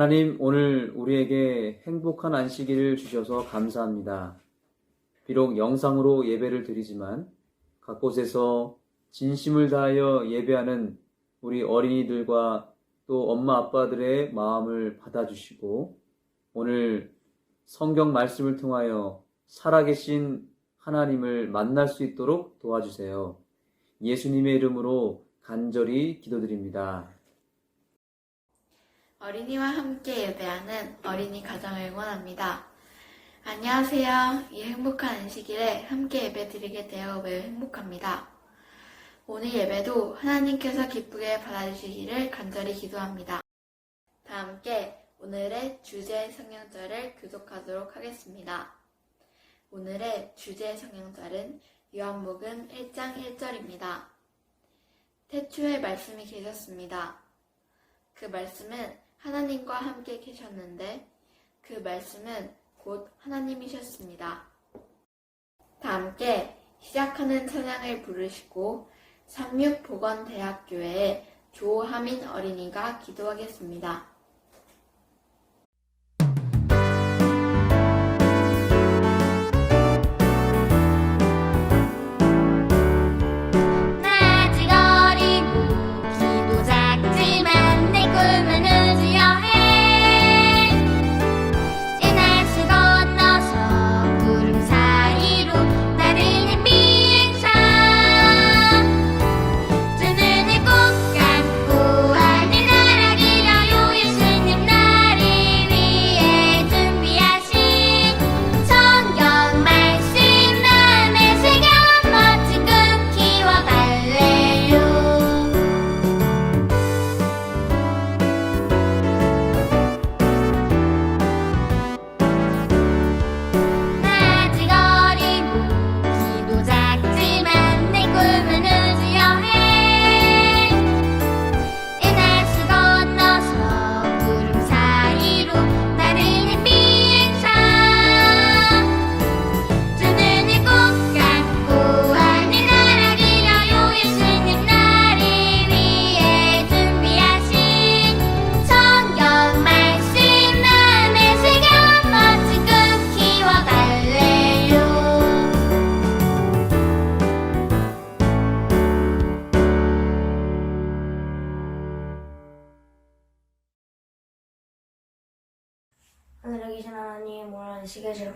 하나님, 오늘 우리에게 행복한 안식일을 주셔서 감사합니다. 비록 영상으로 예배를 드리지만 각 곳에서 진심을 다하여 예배하는 우리 어린이들과 또 엄마 아빠들의 마음을 받아주시고 오늘 성경 말씀을 통하여 살아계신 하나님을 만날 수 있도록 도와주세요. 예수님의 이름으로 간절히 기도드립니다. 어린이와 함께 예배하는 어린이 가정을 응원합니다. 안녕하세요. 이 행복한 안식일에 함께 예배 드리게 되어 매우 행복합니다. 오늘 예배도 하나님께서 기쁘게 받아주시기를 간절히 기도합니다. 다 함께 오늘의 주제 성경절을 교독하도록 하겠습니다. 오늘의 주제 성경절은 요한복음 1장 1절입니다. 태초에 말씀이 계셨습니다. 그 말씀은 하나님과 함께 계셨는데 그 말씀은 곧 하나님이셨습니다. 다 함께 시작하는 찬양을 부르시고 삼육보건대학교의 조하민 어린이가 기도하겠습니다.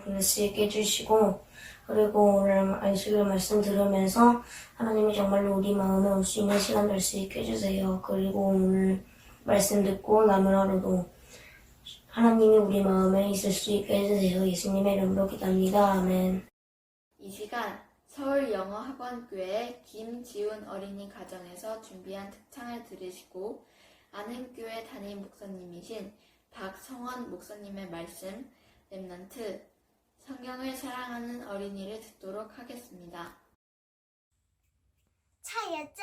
있게 해주시고 그리고 오늘 안식일 말씀 들으면서 하나님이 정말로 우리 마음에 올 수 있는 시간 될 수 있게 해주세요. 그리고 오늘 말씀 듣고 남은 하루도 하나님이 우리 마음에 있을 수 있게 해주세요. 예수님의 이름으로 기도합니다. 아멘. 이 시간 서울 영어 학원교회 김지훈 어린이 가정에서 준비한 특창을 들으시고 아는 교회 담임 목사님이신 박성원 목사님의 말씀 랩넌트 성경을 사랑하는 어린이를 듣도록 하겠습니다. 차였지?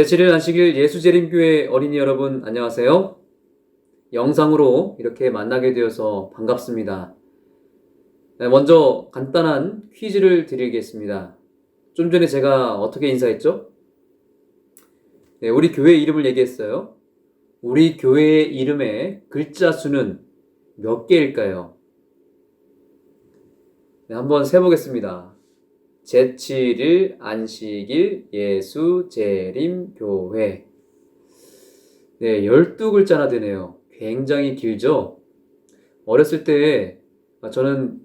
제7일 안식일 예수재림교회 어린이 여러분 안녕하세요. 영상으로 이렇게 만나게 되어서 반갑습니다. 네, 먼저 간단한 퀴즈를 드리겠습니다. 좀 전에 제가 어떻게 인사했죠? 네, 우리 교회 이름을 얘기했어요. 우리 교회의 이름의 글자 수는 몇 개일까요? 네, 한번 세보겠습니다. 제7일 안식일 예수 재림 교회. 네, 12글자나 되네요. 굉장히 길죠? 어렸을 때 아, 저는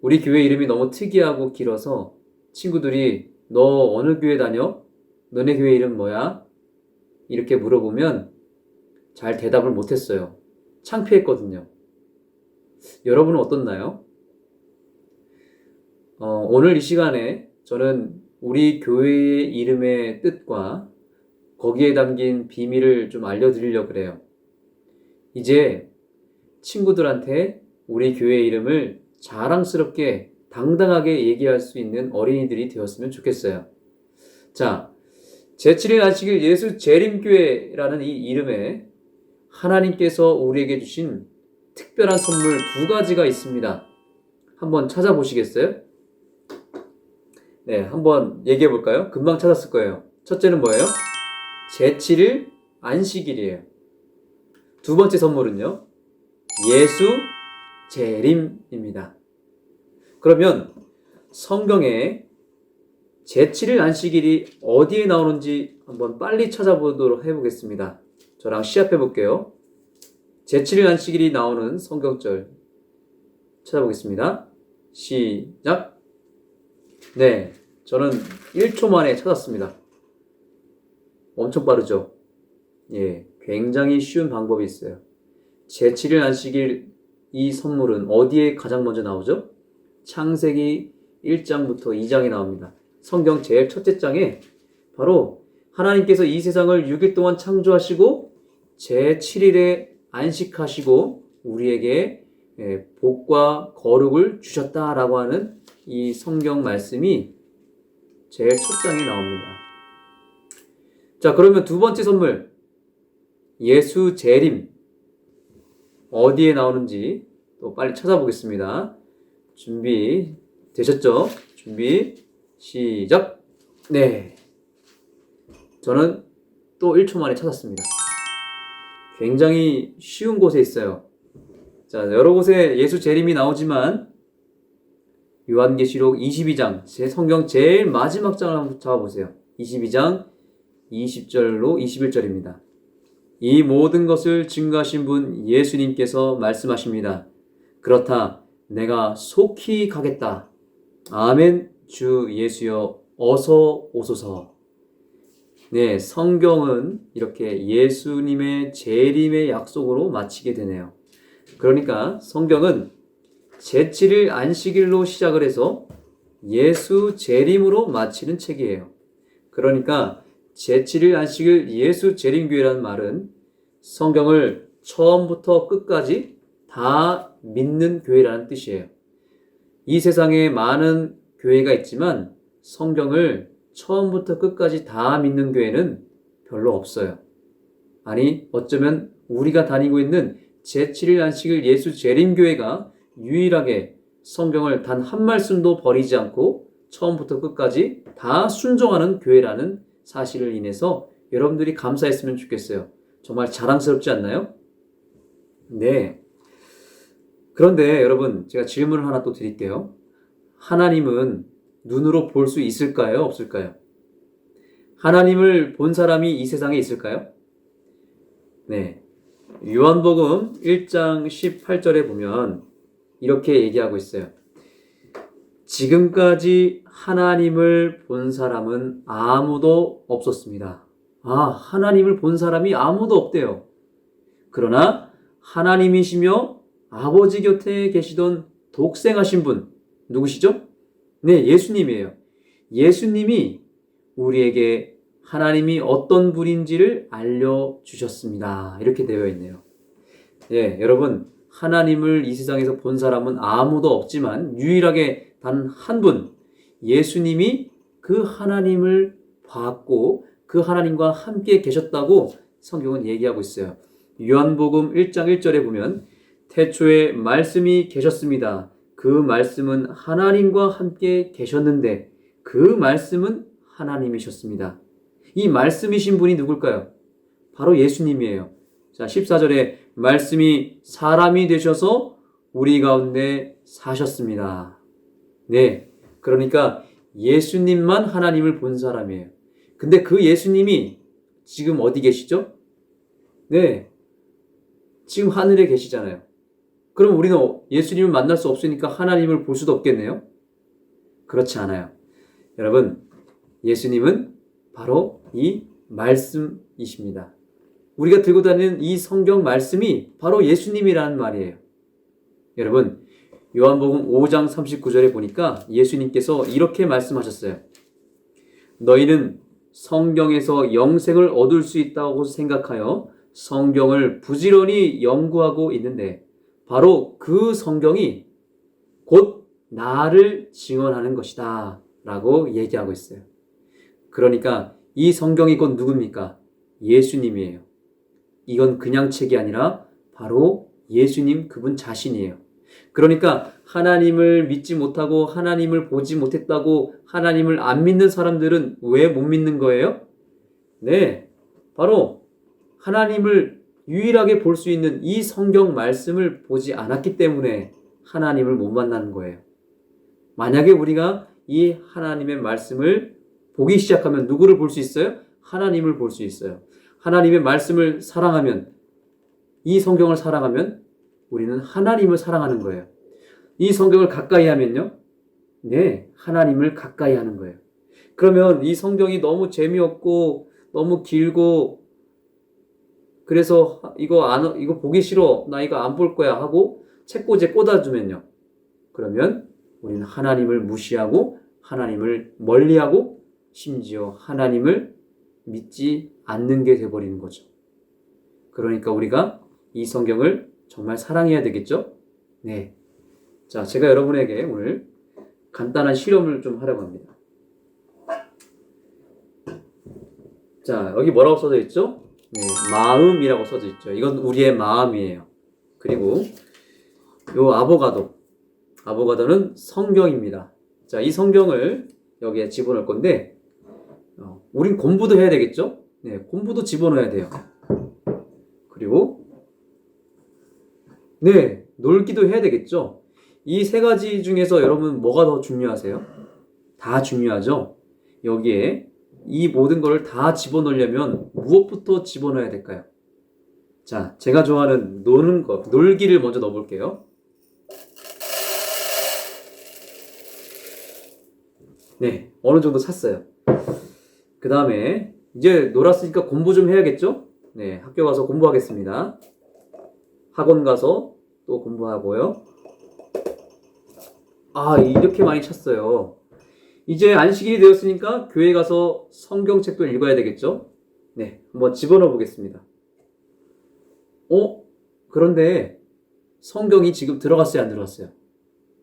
우리 교회 이름이 너무 특이하고 길어서 친구들이 너 어느 교회 다녀? 너네 교회 이름 뭐야? 이렇게 물어보면 잘 대답을 못했어요. 창피했거든요. 여러분은 어떻나요? 어, 오늘 이 시간에 저는 우리 교회의 이름의 뜻과 거기에 담긴 비밀을 좀 알려드리려고 그래요. 이제 친구들한테 우리 교회 이름을 자랑스럽게 당당하게 얘기할 수 있는 어린이들이 되었으면 좋겠어요. 자, 제7일 안식일 예수 재림교회라는 이 이름에 하나님께서 우리에게 주신 특별한 선물 두 가지가 있습니다. 한번 찾아보시겠어요? 네, 한번 얘기해 볼까요? 금방 찾았을 거예요. 첫째는 뭐예요? 제7일 안식일이에요. 두 번째 선물은요, 예수 재림입니다. 그러면 성경에 제7일 안식일이 어디에 나오는지 한번 빨리 찾아보도록 해보겠습니다. 저랑 시합해 볼게요. 제7일 안식일이 나오는 성경절 찾아보겠습니다. 시작! 네, 저는 1초 만에 찾았습니다. 엄청 빠르죠? 예, 굉장히 쉬운 방법이 있어요. 제7일 안식일 이 선물은 어디에 가장 먼저 나오죠? 창세기 1장부터 2장에 나옵니다. 성경 제일 첫째 장에 바로 하나님께서 이 세상을 6일 동안 창조하시고 제7일에 안식하시고 우리에게 예, 복과 거룩을 주셨다라고 하는 이 성경 말씀이 제일 첫 장에 나옵니다. 자, 그러면 두 번째 선물. 예수 재림. 어디에 나오는지 또 빨리 찾아보겠습니다. 준비 되셨죠? 준비 시작. 네. 저는 또 1초 만에 찾았습니다. 굉장히 쉬운 곳에 있어요. 자, 여러 곳에 예수 재림이 나오지만 요한계시록 22장, 제 성경 제일 마지막 장을 한번 잡아보세요. 22장 20절로 21절입니다. 이 모든 것을 증거하신 분 예수님께서 말씀하십니다. 그렇다. 내가 속히 가겠다. 아멘. 주 예수여 어서 오소서. 네, 성경은 이렇게 예수님의 재림의 약속으로 마치게 되네요. 그러니까 성경은 제7일 안식일로 시작을 해서 예수 재림으로 마치는 책이에요. 그러니까 제7일 안식일 예수 재림교회라는 말은 성경을 처음부터 끝까지 다 믿는 교회라는 뜻이에요. 이 세상에 많은 교회가 있지만 성경을 처음부터 끝까지 다 믿는 교회는 별로 없어요. 아니, 어쩌면 우리가 다니고 있는 제7일 안식일 예수 재림교회가 유일하게 성경을 단 한 말씀도 버리지 않고 처음부터 끝까지 다 순종하는 교회라는 사실을 인해서 여러분들이 감사했으면 좋겠어요. 정말 자랑스럽지 않나요? 네. 그런데 여러분, 제가 질문을 하나 또 드릴게요. 하나님은 눈으로 볼 수 있을까요? 없을까요? 하나님을 본 사람이 이 세상에 있을까요? 네. 요한복음 1장 18절에 보면 이렇게 얘기하고 있어요. 지금까지 하나님을 본 사람은 아무도 없었습니다. 아, 하나님을 본 사람이 아무도 없대요. 그러나 하나님이시며 아버지 곁에 계시던 독생하신 분, 누구시죠? 네, 예수님이에요. 예수님이 우리에게 하나님이 어떤 분인지를 알려주셨습니다. 이렇게 되어 있네요. 예, 여러분, 하나님을 이 세상에서 본 사람은 아무도 없지만 유일하게 단 한 분, 예수님이 그 하나님을 봤고 그 하나님과 함께 계셨다고 성경은 얘기하고 있어요. 요한복음 1장 1절에 보면 태초에 말씀이 계셨습니다. 그 말씀은 하나님과 함께 계셨는데 그 말씀은 하나님이셨습니다. 이 말씀이신 분이 누굴까요? 바로 예수님이에요. 자, 14절에 말씀이 사람이 되셔서 우리 가운데 사셨습니다. 네. 그러니까 예수님만 하나님을 본 사람이에요. 근데 그 예수님이 지금 어디 계시죠? 네. 지금 하늘에 계시잖아요. 그럼 우리는 예수님을 만날 수 없으니까 하나님을 볼 수도 없겠네요? 그렇지 않아요. 여러분, 예수님은 바로 이 말씀이십니다. 우리가 들고 다니는 이 성경 말씀이 바로 예수님이라는 말이에요. 여러분, 요한복음 5장 39절에 보니까 예수님께서 이렇게 말씀하셨어요. 너희는 성경에서 영생을 얻을 수 있다고 생각하여 성경을 부지런히 연구하고 있는데 바로 그 성경이 곧 나를 증언하는 것이다 라고 얘기하고 있어요. 그러니까 이 성경이 곧 누굽니까? 예수님이에요. 이건 그냥 책이 아니라 바로 예수님 그분 자신이에요. 그러니까 하나님을 믿지 못하고 하나님을 보지 못했다고 하나님을 안 믿는 사람들은 왜 못 믿는 거예요? 네, 바로 하나님을 유일하게 볼 수 있는 이 성경 말씀을 보지 않았기 때문에 하나님을 못 만나는 거예요. 만약에 우리가 이 하나님의 말씀을 보기 시작하면 누구를 볼 수 있어요? 하나님을 볼 수 있어요. 하나님의 말씀을 사랑하면 이 성경을 사랑하면 우리는 하나님을 사랑하는 거예요. 이 성경을 가까이 하면요. 네, 하나님을 가까이 하는 거예요. 그러면 이 성경이 너무 재미없고 너무 길고 그래서 이거 안 이거 보기 싫어. 나 이거 안 볼 거야 하고 책꽂이에 꽂아 주면요. 그러면 우리는 하나님을 무시하고 하나님을 멀리하고 심지어 하나님을 믿지 않는 게 돼버리는 거죠. 그러니까 우리가 이 성경을 정말 사랑해야 되겠죠? 네. 자, 제가 여러분에게 오늘 간단한 실험을 좀 하려고 합니다. 자, 여기 뭐라고 써져 있죠? 네, 마음이라고 써져 있죠. 이건 우리의 마음이에요. 그리고 요 아보가도. 아보가도는 성경입니다. 자, 이 성경을 여기에 집어넣을 건데, 어, 우린 공부도 해야 되겠죠? 네, 공부도 집어넣어야 돼요. 그리고, 네, 놀기도 해야 되겠죠? 이 세 가지 중에서 여러분 뭐가 더 중요하세요? 다 중요하죠? 여기에 이 모든 것을 다 집어넣으려면 무엇부터 집어넣어야 될까요? 자, 제가 좋아하는 노는 것, 놀기를 먼저 넣어볼게요. 네, 어느 정도 찼어요. 그 다음에 이제 놀았으니까 공부 좀 해야겠죠? 네, 학교 가서 공부하겠습니다. 학원 가서 또 공부하고요. 아, 이렇게 많이 찼어요. 이제 안식일이 되었으니까 교회 가서 성경책도 읽어야 되겠죠? 네, 한번 집어넣어 보겠습니다. 어? 그런데 성경이 지금 들어갔어요, 안 들어갔어요?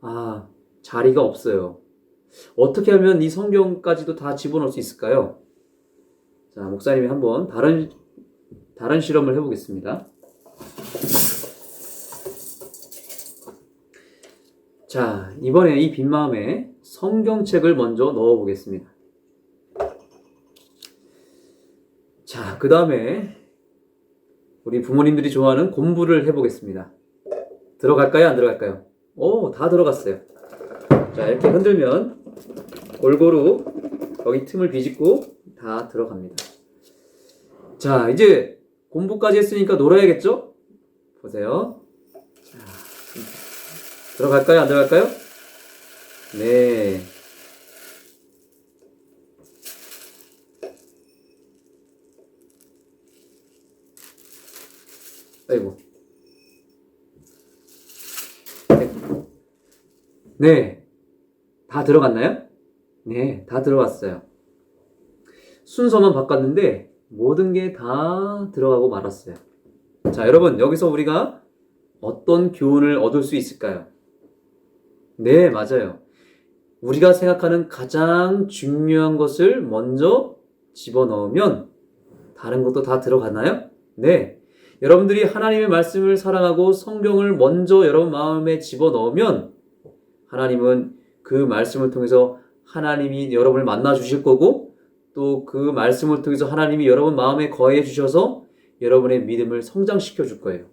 아, 자리가 없어요. 어떻게 하면 이 성경까지도 다 집어넣을 수 있을까요? 자, 목사님이 한번 다른, 다른 실험을 해보겠습니다. 자, 이번에 이 빈 마음에 성경책을 먼저 넣어 보겠습니다. 자, 그 다음에 우리 부모님들이 좋아하는 공부를 해 보겠습니다. 들어갈까요? 안 들어갈까요? 오, 다 들어갔어요. 자, 이렇게 흔들면 골고루 여기 틈을 비집고 다 들어갑니다. 자, 이제 공부까지 했으니까 놀아야겠죠? 보세요. 자, 들어갈까요? 안 들어갈까요? 네. 아이고. 네. 다 들어갔나요? 네, 다 들어갔어요. 순서만 바꿨는데 모든 게 다 들어가고 말았어요. 자, 여러분, 여기서 우리가 어떤 교훈을 얻을 수 있을까요? 네, 맞아요. 우리가 생각하는 가장 중요한 것을 먼저 집어넣으면 다른 것도 다 들어가나요? 네. 여러분들이 하나님의 말씀을 사랑하고 성경을 먼저 여러분 마음에 집어넣으면 하나님은 그 말씀을 통해서 하나님이 여러분을 만나 주실 거고 또 그 말씀을 통해서 하나님이 여러분 마음에 거해 주셔서 여러분의 믿음을 성장시켜 줄 거예요.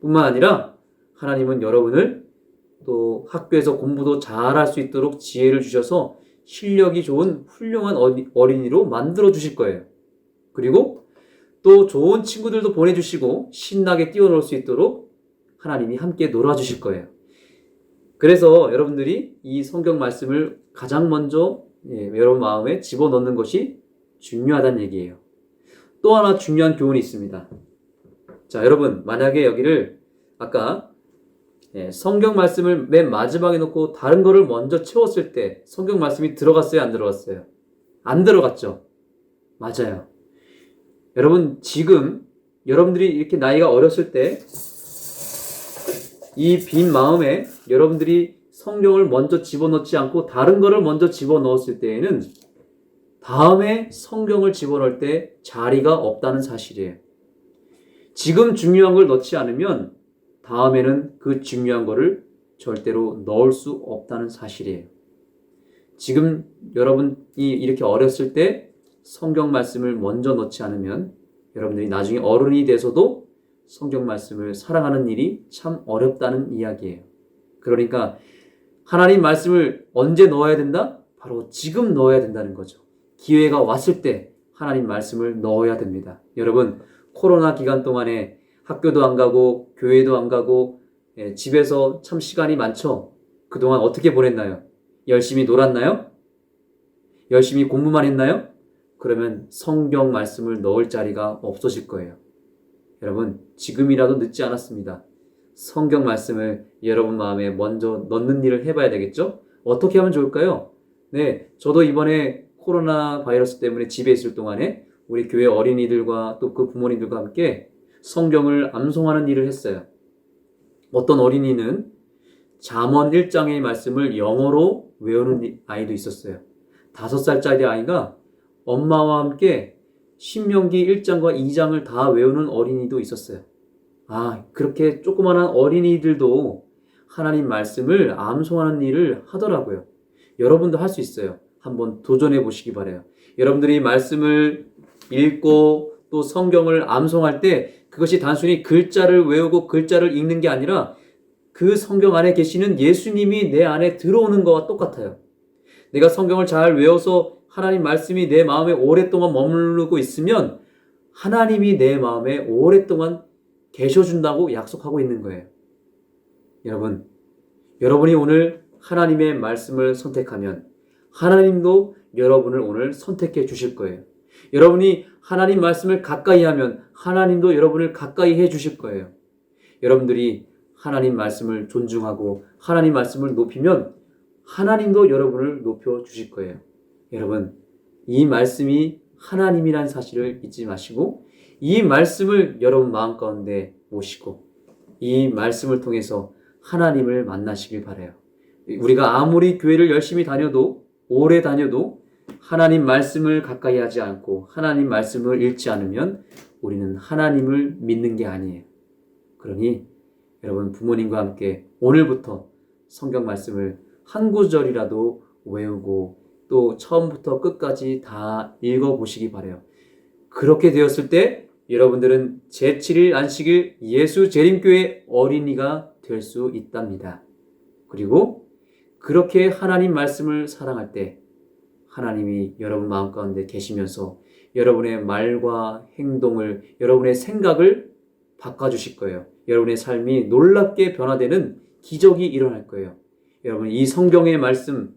뿐만 아니라 하나님은 여러분을 또 학교에서 공부도 잘할 수 있도록 지혜를 주셔서 실력이 좋은 훌륭한 어린이로 만들어 주실 거예요. 그리고 또 좋은 친구들도 보내주시고 신나게 뛰어놀 수 있도록 하나님이 함께 놀아주실 거예요. 그래서 여러분들이 이 성경 말씀을 가장 먼저 예, 여러분 마음에 집어넣는 것이 중요하다는 얘기예요. 또 하나 중요한 교훈이 있습니다. 자, 여러분, 만약에 여기를 아까 예, 성경 말씀을 맨 마지막에 놓고 다른 거를 먼저 채웠을 때 성경 말씀이 들어갔어요? 안 들어갔어요? 안 들어갔죠? 맞아요. 여러분, 지금 여러분들이 이렇게 나이가 어렸을 때 이 빈 마음에 여러분들이 성경을 먼저 집어넣지 않고 다른 거를 먼저 집어넣었을 때에는 다음에 성경을 집어넣을 때 자리가 없다는 사실이에요. 지금 중요한 걸 넣지 않으면 다음에는 그 중요한 거를 절대로 넣을 수 없다는 사실이에요. 지금 여러분이 이렇게 어렸을 때 성경 말씀을 먼저 넣지 않으면 여러분들이 나중에 어른이 돼서도 성경 말씀을 사랑하는 일이 참 어렵다는 이야기예요. 그러니까 하나님 말씀을 언제 넣어야 된다? 바로 지금 넣어야 된다는 거죠. 기회가 왔을 때 하나님 말씀을 넣어야 됩니다. 여러분, 코로나 기간 동안에 학교도 안 가고 교회도 안 가고 예, 집에서 참 시간이 많죠. 그동안 어떻게 보냈나요? 열심히 놀았나요? 열심히 공부만 했나요? 그러면 성경 말씀을 넣을 자리가 없어질 거예요. 여러분, 지금이라도 늦지 않았습니다. 성경 말씀을 여러분 마음에 먼저 넣는 일을 해봐야 되겠죠? 어떻게 하면 좋을까요? 네, 저도 이번에 코로나 바이러스 때문에 집에 있을 동안에 우리 교회 어린이들과 또 그 부모님들과 함께 성경을 암송하는 일을 했어요. 어떤 어린이는 잠언 1장의 말씀을 영어로 외우는 아이도 있었어요. 다섯 살짜리 아이가 엄마와 함께 신명기 1장과 2장을 다 외우는 어린이도 있었어요. 아, 그렇게 조그만한 어린이들도 하나님 말씀을 암송하는 일을 하더라고요. 여러분도 할 수 있어요. 한번 도전해 보시기 바래요. 여러분들이 말씀을 읽고 또 성경을 암송할 때 그것이 단순히 글자를 외우고 글자를 읽는 게 아니라 그 성경 안에 계시는 예수님이 내 안에 들어오는 것과 똑같아요. 내가 성경을 잘 외워서 하나님 말씀이 내 마음에 오랫동안 머무르고 있으면 하나님이 내 마음에 오랫동안 계셔준다고 약속하고 있는 거예요. 여러분, 여러분이 오늘 하나님의 말씀을 선택하면 하나님도 여러분을 오늘 선택해 주실 거예요. 여러분이 하나님 말씀을 가까이 하면 하나님도 여러분을 가까이 해 주실 거예요. 여러분들이 하나님 말씀을 존중하고 하나님 말씀을 높이면 하나님도 여러분을 높여 주실 거예요. 여러분, 이 말씀이 하나님이란 사실을 잊지 마시고 이 말씀을 여러분 마음 가운데 모시고 이 말씀을 통해서 하나님을 만나시길 바래요. 우리가 아무리 교회를 열심히 다녀도 오래 다녀도 하나님 말씀을 가까이 하지 않고 하나님 말씀을 읽지 않으면 우리는 하나님을 믿는 게 아니에요. 그러니 여러분 부모님과 함께 오늘부터 성경 말씀을 한 구절이라도 외우고 또 처음부터 끝까지 다 읽어 보시기 바래요. 그렇게 되었을 때 여러분들은 제7일 안식일 예수 재림교회 어린이가 될 수 있답니다. 그리고 그렇게 하나님 말씀을 사랑할 때 하나님이 여러분 마음 가운데 계시면서 여러분의 말과 행동을 여러분의 생각을 바꿔주실 거예요. 여러분의 삶이 놀랍게 변화되는 기적이 일어날 거예요. 여러분 이 성경의 말씀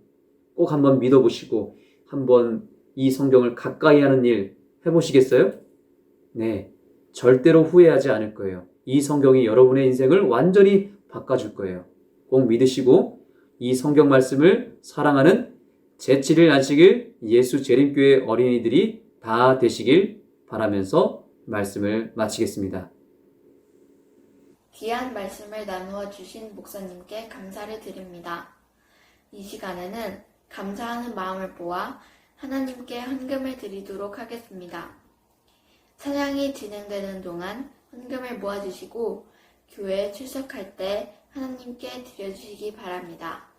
꼭 한번 믿어보시고 한번 이 성경을 가까이 하는 일 해보시겠어요? 네, 절대로 후회하지 않을 거예요. 이 성경이 여러분의 인생을 완전히 바꿔줄 거예요. 꼭 믿으시고 이 성경 말씀을 사랑하는 제7일 안식일 예수 재림교회 어린이들이 다 되시길 바라면서 말씀을 마치겠습니다. 귀한 말씀을 나누어 주신 목사님께 감사를 드립니다. 이 시간에는 감사하는 마음을 모아 하나님께 헌금을 드리도록 하겠습니다. 찬양이 진행되는 동안 헌금을 모아주시고 교회에 출석할 때 하나님께 드려주시기 바랍니다.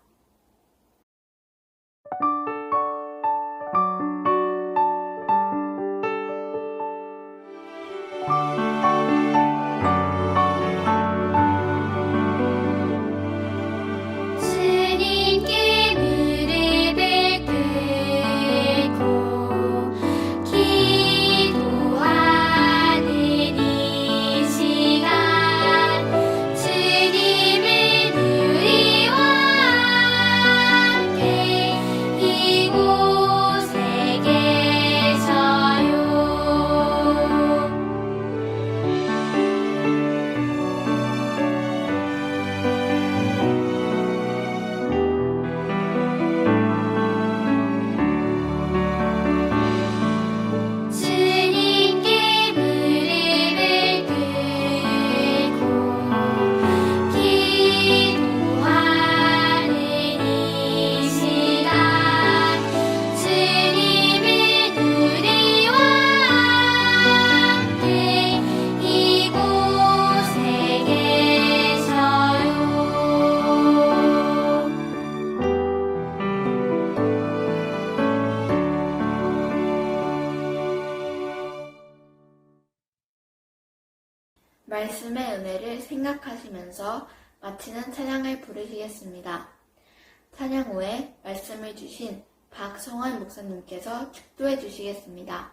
말씀의 은혜를 생각하시면서 마치는 찬양을 부르시겠습니다. 찬양 후에 말씀을 주신 박성환 목사님께서 축도해 주시겠습니다.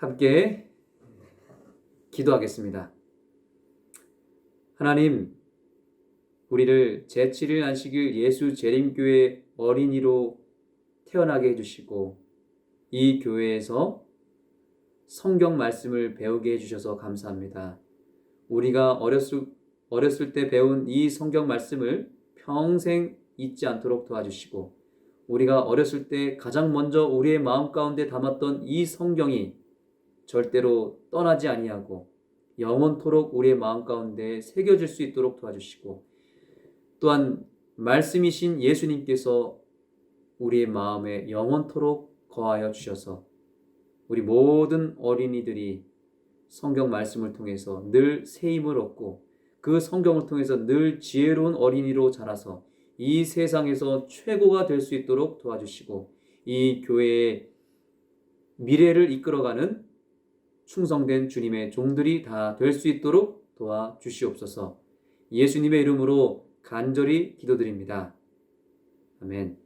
함께 기도하겠습니다. 하나님, 우리를 제7일 안식일 예수 재림교회 어린이로 태어나게 해주시고 이 교회에서 성경 말씀을 배우게 해주셔서 감사합니다. 우리가 어렸을, 어렸을 때 배운 이 성경 말씀을 평생 잊지 않도록 도와주시고 우리가 어렸을 때 가장 먼저 우리의 마음 가운데 담았던 이 성경이 절대로 떠나지 아니하고 영원토록 우리의 마음 가운데 새겨질 수 있도록 도와주시고 또한 말씀이신 예수님께서 우리의 마음에 영원토록 거하여 주셔서 우리 모든 어린이들이 성경 말씀을 통해서 늘 새 힘을 얻고 그 성경을 통해서 늘 지혜로운 어린이로 자라서 이 세상에서 최고가 될 수 있도록 도와주시고 이 교회의 미래를 이끌어가는 충성된 주님의 종들이 다 될 수 있도록 도와주시옵소서. 예수님의 이름으로 간절히 기도드립니다. 아멘.